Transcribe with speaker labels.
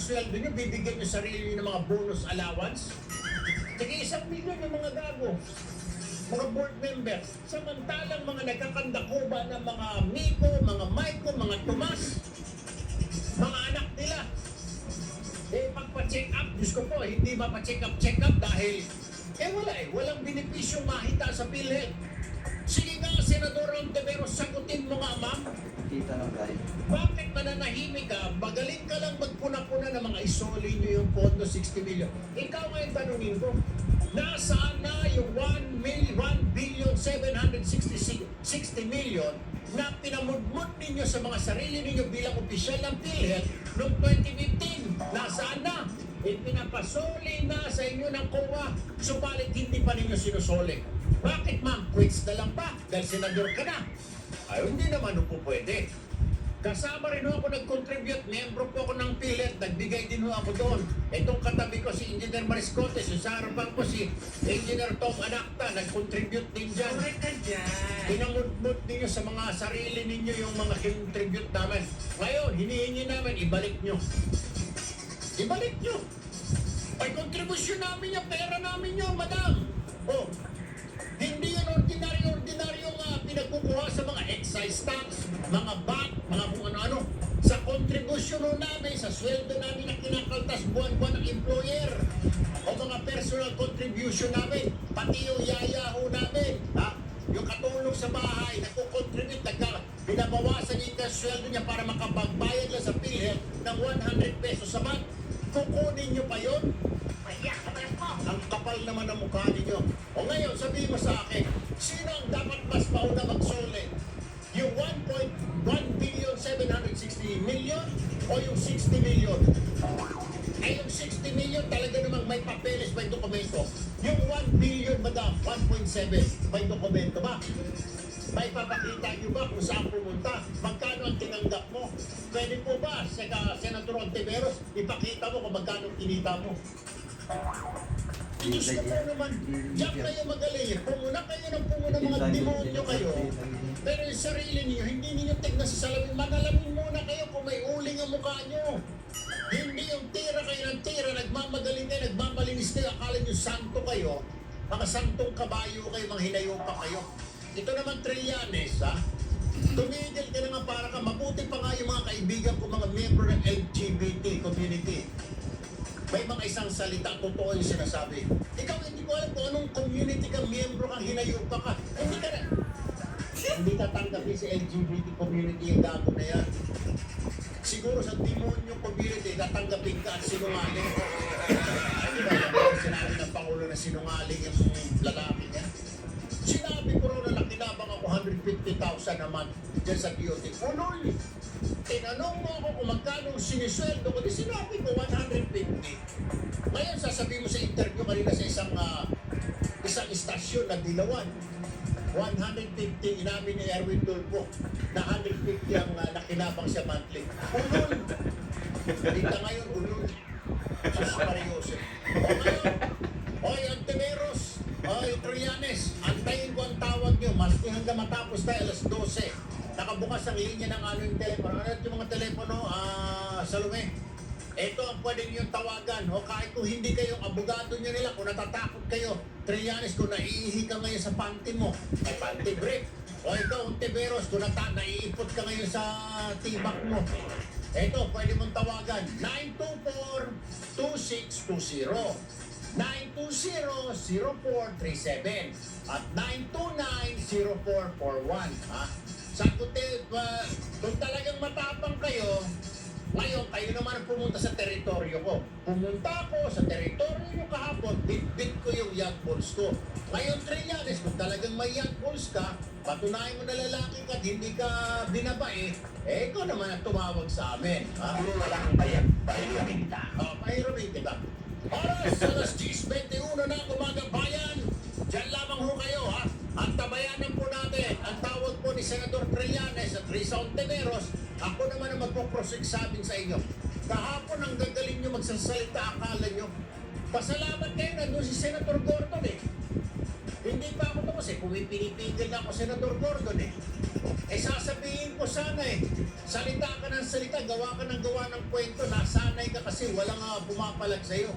Speaker 1: sweldo nyo, bibigyan nyo sarili ng mga bonus allowance. Sige, isang milyon yung mga gago. Mga board members. Samantalang mga nagkakandakuba ng mga Miko, mga Maiko, mga Tomas, mga anak nila. Eh, pagpa-check up, Diyos ko po, hindi mapa-check up, check up dahil, eh wala eh, walang benepisyong mahita sa PhilHealth. Sige nga, Senador Ontiveros, sagutin mo nga, ma'am.
Speaker 2: Kita lang tayo.
Speaker 1: Bakit mananahimik ka? Magaling ka lang magpuna-puna ng mga isoli nyo yung pondo 60 million. Ikaw ngayon tanungin ko, nasaan na yung 1, mil, 1 billion 760 60 million na pinamudmud ninyo sa mga sarili ninyo bilang opisyal ng PhilHealth noong 2015? Nasaan na? Ipinapasoli na sa inyo ng COA, subalit hindi pa ninyo sinusoli. Bakit ma'am? Quits na lang ba? Dahil senador ka na. Ay, hindi naman po pwede. Kasama rin ako nag-contribute, membro po ako ng PhilHealth, nagbigay din ho ako doon. Itong katabi ko si Engineer Mariscotes, yung sa harapan ko si Engineer Tom Anacta, nag-contribute din dyan.
Speaker 3: Correct ka dyan.
Speaker 1: Pinamudmud ninyo sa mga sarili ninyo yung mga contribute namin. Ngayon, hinihingi namin, ibalik nyo. Ibalik nyo. Ay, kontribusyon namin yung pera namin yun, madam. Oh, hindi yan ordinaryo-ordinaryong uh, pinagkukuha sa mga excise tax, mga VAT, ho namin, sa sweldo namin na kinakaltas buwan-buwan ng employer. O mga personal contribution namin, pati yung yaya ho namin. Ha? Yung katulong sa bahay, nagko-contribute, nagka, binabawasan yung sweldo niya para makapagbayad lang sa PhilHealth ng 100 pesos sa month. Kukunin niyo pa yun?
Speaker 3: Mahiyak ka ba mo?
Speaker 1: Ang kapal naman ng mukha ninyo. O ngayon, sabihin mo sa akin, sino ang dapat mas mauna o yung 60 million? Ay, yung 60 million talaga namang may papeles, may dokumento. Yung 1 billion, madam, 1.7, may dokumento ba? May papakita niyo ba kung saan pumunta? Magkano ang tinanggap mo? Pwede po ba, sa Senator Ontiveros, ipakita mo kung magkano kinita mo? Diyos ko naman, diyan kayo magaling. Pumuna kayo ng pumuna mga demonyo kayo. Pero yung sarili niyo, hindi niyo tignan sa salamin. Manalamin muna kayo kung may uling ang mukha niyo. Hindi yung tira kayo ng tira, nagmamagaling kayo, nagmamalinis kayo, akala niyo santo kayo. Mga santong kabayo kayo, mga hinayo pa kayo. Ito naman Trillanes, ha? Tumigil ka na nga para ka, mabuti pa nga yung mga kaibigan ko, mga member ng isang salita, totoo yung sinasabi. Ikaw, hindi ko alam kung anong community ka, miyembro kang hinayo pa ka. Hindi ka na. Hindi tatanggapin sa LGBT community yung gago na yan. Siguro sa demonyo community, tatanggapin ka at sinungaling. Ay, di ba, sinabi ng Pangulo na sinungaling yung lalaki niya? Sinabi 50,000 a month dyan sa DOT. Funol! Tinanong mo ako kung magkano sinisweldo ko, di sinabi ko 150. Ngayon sasabihin mo sa interview kanina sa isang uh, isang istasyon na dilawan. 150 inamin ni Erwin Tulpo na 150 ang uh, nakinabang siya monthly. Ulol! Dita ngayon, ulol. Sus, pareyoso. O ngayon, Oy, Antiveros, Oy, Trillanes, Maski hanggang matapos tayo, alas 12. Nakabukas ang linya ng ano yung telepono. Ano yung mga telepono? Ah, Salome. Ito ang pwede niyong tawagan. O kahit kung hindi kayong abogado niyo nila, kung natatakot kayo, Trillanes, kung naiihi ka ngayon sa panty mo, may panty break. O ikaw, Ontiveros, kung nata naiipot ka ngayon sa tibak mo. Ito, pwede mong tawagan. 924-2620. 920-0437 at 929-0441. Ha? Sagutin, uh, kung talagang matapang kayo, ngayon, kayo naman ang pumunta sa teritoryo ko. Pumunta ako sa teritoryo nyo kahapon, bit-bit ko yung yag balls ko. Ngayon, Trillanes, kung talagang may yag balls ka, patunayan mo na lalaki ka at hindi ka binabae, eh, ikaw naman ang tumawag sa amin. Ha?
Speaker 3: Puro wala kang bayag. Bayag kita.
Speaker 1: Oh, mahirapin kita. Oras, alas 10.21 na umaga bayan. Diyan lamang kayo ha. At tabayanan po natin ang tawag po ni Senador Trillanes at Risa Ontiveros. Ako naman ang magpo-cross-examine sa inyo. Kahapon ang gagaling nyo magsasalita, akala nyo. Pasalamat kayo, nandun si Senator Gordon eh. Hindi pa ako tapos eh, pumipinipigil ako Senador Gordon eh. Eh sasabihin ko sana eh, salita ka ng salita, gawa ka ng gawa ng kwento, nasanay ka kasi walang uh, pumapalag sa'yo.